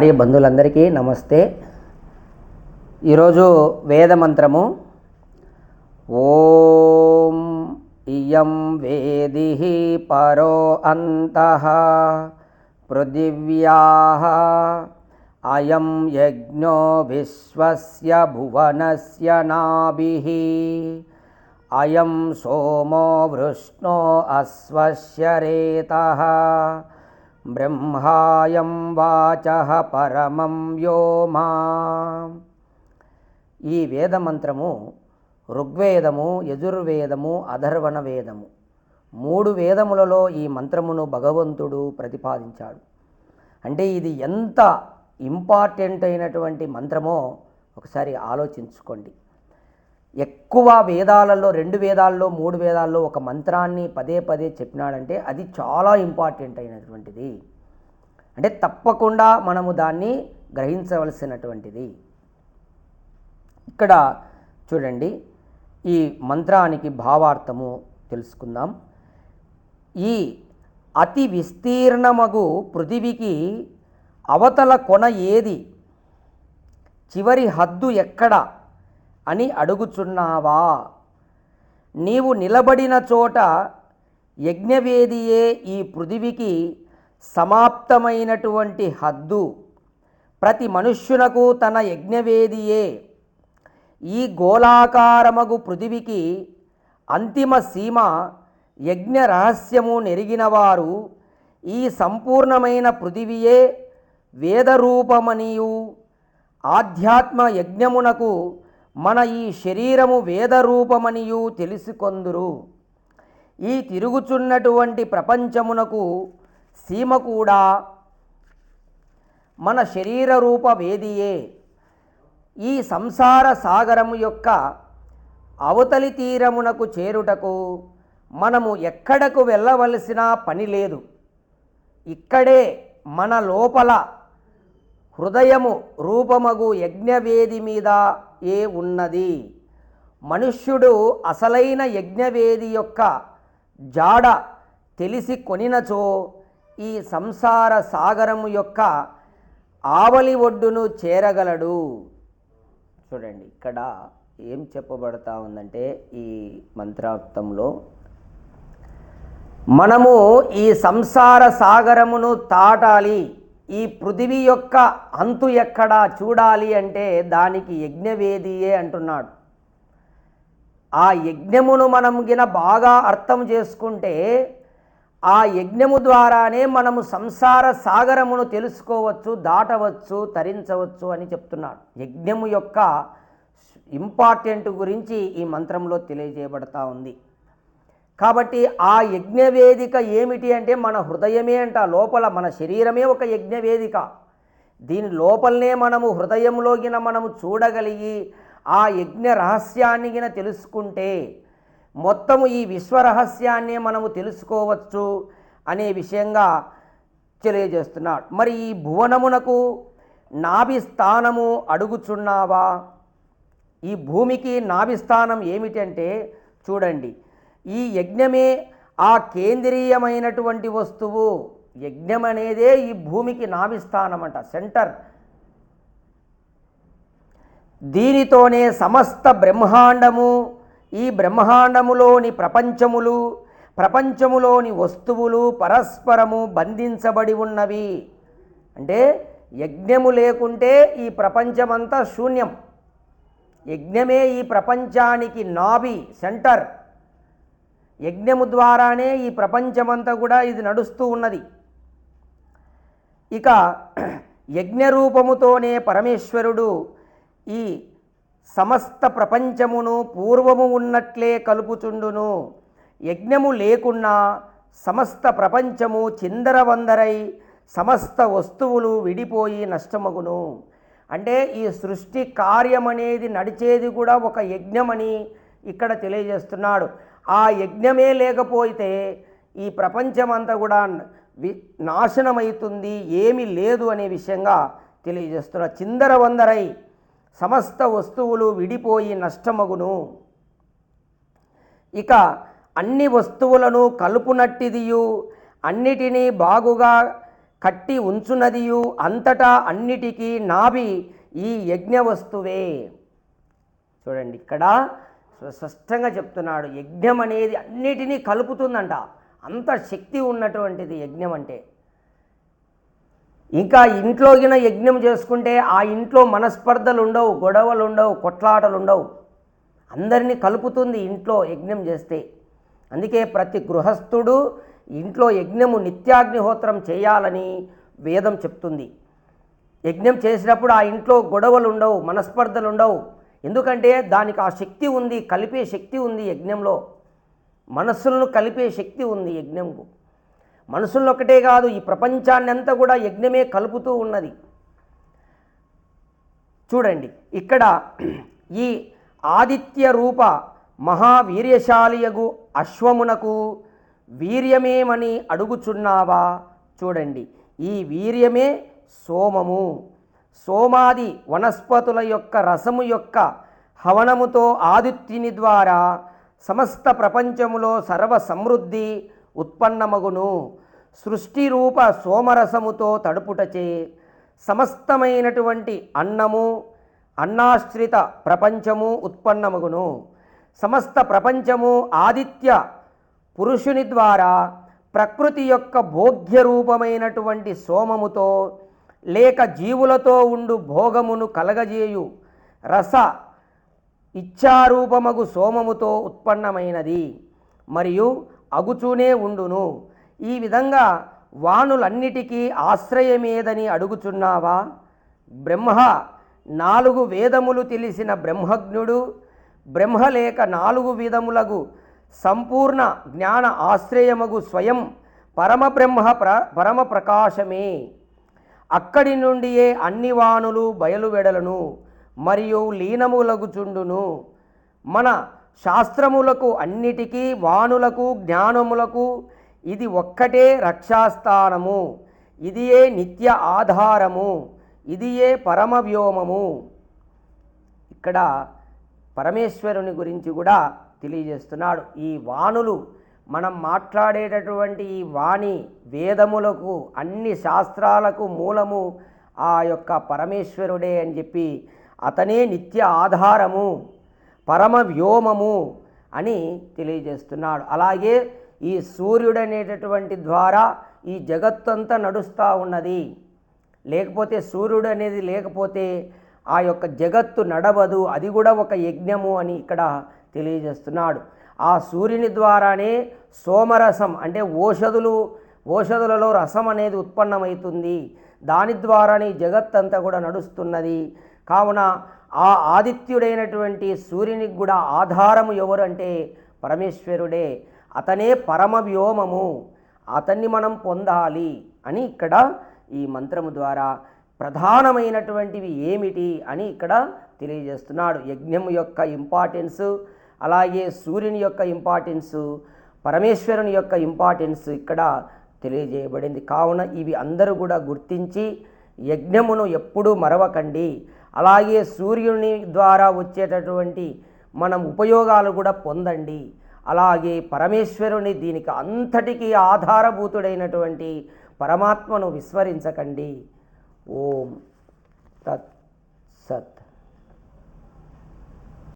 ఆర్య బంధువులందరికీ నమస్తే. ఈరోజు వేద మంత్రము ఓం ఇయం వేది పరో అంత పృథివ్యా అయం యజ్ఞో విశ్వస్య భువనస్య నాభి అయం సోమో వృష్ణో అశ్వస్య రేతః బ్రహ్మాయం వాచ పరమం వ్యోమా ఈ వేదమంత్రము ఋగ్వేదము యజుర్వేదము అధర్వణ వేదము మూడు వేదములలో ఈ మంత్రమును భగవంతుడు ప్రతిపాదించాడు. అంటే ఇది ఎంత ఇంపార్టెంట్ అయినటువంటి మంత్రమో ఒకసారి ఆలోచించుకోండి. ఎక్కువ వేదాలలో రెండు వేదాల్లో మూడు వేదాల్లో ఒక మంత్రాన్ని పదే పదే చెప్పినాడంటే అది చాలా ఇంపార్టెంట్ అయినటువంటిది. అంటే తప్పకుండా మనము దాన్ని గ్రహించవలసినటువంటిది. ఇక్కడ చూడండి ఈ మంత్రానికి భావార్థము తెలుసుకుందాం. ఈ అతి విస్తీర్ణమగు పృథివికి అవతల కొన ఏది? చివరి హద్దు ఎక్కడ? అని అడుగుచున్నావా? నీవు నిలబడిన చోట యజ్ఞవేదియే ఈ పృథివికి సమాప్తమైనటువంటి హద్దు. ప్రతి మనుష్యునకు తన యజ్ఞవేదియే. ఈ గోళాకారమగు పృథివికి అంతిమ సీమ యజ్ఞ రహస్యము నెరిగినవారు ఈ సంపూర్ణమైన పృథివియే వేదరూపమనియు. ఆధ్యాత్మ యజ్ఞమునకు మన ఈ శరీరము వేదరూపమనియు తెలుసుకొందురు. ఈ తిరుగుచున్నటువంటి ప్రపంచమునకు సీమ కూడా మన శరీర రూప వేదియే. ఈ సంసార సాగరము యొక్క అవతలి తీరమునకు చేరుటకు మనము ఎక్కడకు వెళ్ళవలసిన పని లేదు. ఇక్కడే మన లోపల హృదయము రూపమగు యజ్ఞవేది మీద ఏ ఉన్నది? మనుష్యుడు అసలైన యజ్ఞవేది యొక్క జాడ తెలిసి కొనినచో ఈ సంసార సాగరము యొక్క ఆవలి ఒడ్డును చేరగలడు. చూడండి ఇక్కడ ఏం చెప్పబడతా ఉందంటే ఈ మంత్రార్థంలో మనము ఈ సంసార సాగరమును తాటాలి. ఈ పృథివీ యొక్క అంతు ఎక్కడా చూడాలి అంటే దానికి యజ్ఞవేదియే అంటున్నాడు. ఆ యజ్ఞమును మనం గిన బాగా అర్థం చేసుకుంటే ఆ యజ్ఞము ద్వారానే మనము సంసార సాగరమును తెలుసుకోవచ్చు దాటవచ్చు తరించవచ్చు అని చెప్తున్నాడు. యజ్ఞము యొక్క ఇంపార్టెంట్ గురించి ఈ మంత్రంలో తెలియజేయబడతా ఉంది. కాబట్టి ఆ యజ్ఞవేదిక ఏమిటి అంటే మన హృదయమే అంట లోపల మన శరీరమే ఒక యజ్ఞవేదిక. దీని లోపలనే మనము హృదయంలోగిన మనము చూడగలిగి ఆ యజ్ఞ రహస్యాన్నిగిన తెలుసుకుంటే మొత్తము ఈ విశ్వరహస్యాన్ని మనము తెలుసుకోవచ్చు అనే విషయంగా తెలియజేస్తున్నాడు. మరి ఈ భువనమునకు నాభి స్థానము అడుగుచున్నావా? ఈ భూమికి నాభిస్థానం ఏమిటంటే చూడండి ఈ యజ్ఞమే ఆ కేంద్రీయమైనటువంటి వస్తువు. యజ్ఞం అనేదే ఈ భూమికి నాభిస్థానం సెంటర్. దీనితోనే సమస్త బ్రహ్మాండము ఈ బ్రహ్మాండములోని ప్రపంచములు ప్రపంచములోని వస్తువులు పరస్పరము బంధించబడి ఉన్నవి. అంటే యజ్ఞము లేకుంటే ఈ ప్రపంచమంతా శూన్యం. యజ్ఞమే ఈ ప్రపంచానికి నాభి సెంటర్. యజ్ఞము ద్వారానే ఈ ప్రపంచమంతా కూడా ఇది నడుస్తూ ఉన్నది. ఇక యజ్ఞరూపముతోనే పరమేశ్వరుడు ఈ సమస్త ప్రపంచమును పూర్వము ఉన్నట్లే కలుపుచుండును. యజ్ఞము లేకున్నా సమస్త ప్రపంచము చిందరవందరై సమస్త వస్తువులు విడిపోయి నష్టమగును. అంటే ఈ సృష్టి కార్యమనేది నడిచేది కూడా ఒక యజ్ఞమని ఇక్కడ తెలియజేస్తున్నాడు. ఆ యజ్ఞమే లేకపోతే ఈ ప్రపంచమంతా కూడా వి నాశనమవుతుంది ఏమీ లేదు అనే విషయంగా తెలియజేస్తున్న చిందర వందరై సమస్త వస్తువులు విడిపోయి నష్టమగును. ఇక అన్ని వస్తువులను కలుపునట్టిదియు అన్నిటినీ బాగుగా కట్టి ఉంచునదియు అంతటా అన్నిటికీ నాభి ఈ యజ్ఞ వస్తువే చూడండి ఇక్కడ స్పష్టంగా చెప్తున్నాడు. యజ్ఞం అనేది అన్నిటినీ కలుపుతుందంట. అంత శక్తి ఉన్నటువంటిది యజ్ఞం అంటే. ఇంకా ఇంట్లోగిన యజ్ఞం చేసుకుంటే ఆ ఇంట్లో మనస్పర్ధలు ఉండవు గొడవలు ఉండవు కొట్లాటలు ఉండవు. అందరినీ కలుపుతుంది ఇంట్లో యజ్ఞం చేస్తే. అందుకే ప్రతి గృహస్థుడు ఇంట్లో యజ్ఞము నిత్యాగ్నిహోత్రం చేయాలని వేదం చెప్తుంది. యజ్ఞం చేసినప్పుడు ఆ ఇంట్లో గొడవలు ఉండవు మనస్పర్ధలు ఉండవు. ఎందుకంటే దానికి ఆ శక్తి ఉంది కలిపే శక్తి ఉంది యజ్ఞంలో. మనస్సులను కలిపే శక్తి ఉంది యజ్ఞంకు. మనసుల్లో ఒకటే కాదు ఈ ప్రపంచాన్ని అంతా కూడా యజ్ఞమే కలుపుతూ ఉన్నది. చూడండి ఇక్కడ ఈ ఆదిత్య రూప మహావీర్యశాలియగు అశ్వమునకు వీర్యమేమని అడుగుచున్నావా? చూడండి ఈ వీర్యమే సోమము. సోమాది వనస్పతుల యొక్క రసము యొక్క హవనముతో ఆదిత్యుని ద్వారా సమస్త ప్రపంచములో సర్వ సమృద్ధి ఉత్పన్నమగును. సృష్టి రూప సోమరసముతో తడుపుటచే సమస్తమైనటువంటి అన్నము అన్నాశ్రిత ప్రపంచము ఉత్పన్నమగును. సమస్త ప్రపంచము ఆదిత్య పురుషుని ద్వారా ప్రకృతి యొక్క భోగ్య రూపమైనటువంటి సోమముతో లేక జీవులతో ఉండు భోగమును కలగజేయు. రస ఇచ్ఛారూపమగు సోమముతో ఉత్పన్నమైనది. మరియు అగుచూనే ఉండును. ఈ విధంగా వాణులన్నిటికీ ఆశ్రయమేదని అడుగుచున్నావా? బ్రహ్మ నాలుగు వేదములు తెలిసిన బ్రహ్మజ్ఞుడు బ్రహ్మ లేక నాలుగు విధములగు సంపూర్ణ జ్ఞాన ఆశ్రయమగు స్వయం పరమబ్రహ్మ ప్ర పరమ ప్రకాశమే అక్కడి నుండియే అన్ని వాణులు బయలువెడలను మరియు లీనములగుచుండును. మన శాస్త్రములకు అన్నిటికీ వాణులకు జ్ఞానములకు ఇది ఒక్కటే రక్షాస్థానము. ఇదియే నిత్య ఆధారము. ఇదియే పరమవ్యోమము. ఇక్కడ పరమేశ్వరుని గురించి కూడా తెలియజేస్తున్నాడు. ఈ వాణులు మనం మాట్లాడేటటువంటి ఈ వాణి వేదములకు అన్ని శాస్త్రాలకు మూలము ఆ యొక్క పరమేశ్వరుడే అని చెప్పి అతనే నిత్య ఆధారము పరమ వ్యోమము అని తెలియజేస్తున్నాడు. అలాగే ఈ సూర్యుడనేటటువంటి ద్వారా ఈ జగత్తంతా నడుస్తూ ఉన్నది. లేకపోతే సూర్యుడు అనేది లేకపోతే ఆ యొక్క జగత్తు నడవదు. అది కూడా ఒక యజ్ఞము అని ఇక్కడ తెలియజేస్తున్నాడు. ఆ సూర్యుని ద్వారానే సోమరసం అంటే ఓషధులు ఓషధులలో రసం అనేది ఉత్పన్నమవుతుంది. దాని ద్వారానే జగత్తంతా కూడా నడుస్తున్నది. కావున ఆ ఆదిత్యుడైనటువంటి సూర్యునికి కూడా ఆధారము ఎవరు అంటే పరమేశ్వరుడే. అతనే పరమ వ్యోమము. అతన్ని మనం పొందాలి అని ఇక్కడ ఈ మంత్రము ద్వారా ప్రధానమైనటువంటివి ఏమిటి అని ఇక్కడ తెలియజేస్తున్నాడు. యజ్ఞము యొక్క ఇంపార్టెన్స్ అలాగే సూర్యుని యొక్క ఇంపార్టెన్స్ పరమేశ్వరుని యొక్క ఇంపార్టెన్స్ ఇక్కడ తెలియజేయబడింది. కావున ఇవి అందరూ కూడా గుర్తించి యజ్ఞమును ఎప్పుడూ మరవకండి. అలాగే సూర్యుని ద్వారా వచ్చేటటువంటి మనం ఉపయోగాలు కూడా పొందండి. అలాగే పరమేశ్వరుని దీనికి అంతటికీ ఆధారభూతుడైనటువంటి పరమాత్మను విస్మరించకండి. ఓం తత్ సత్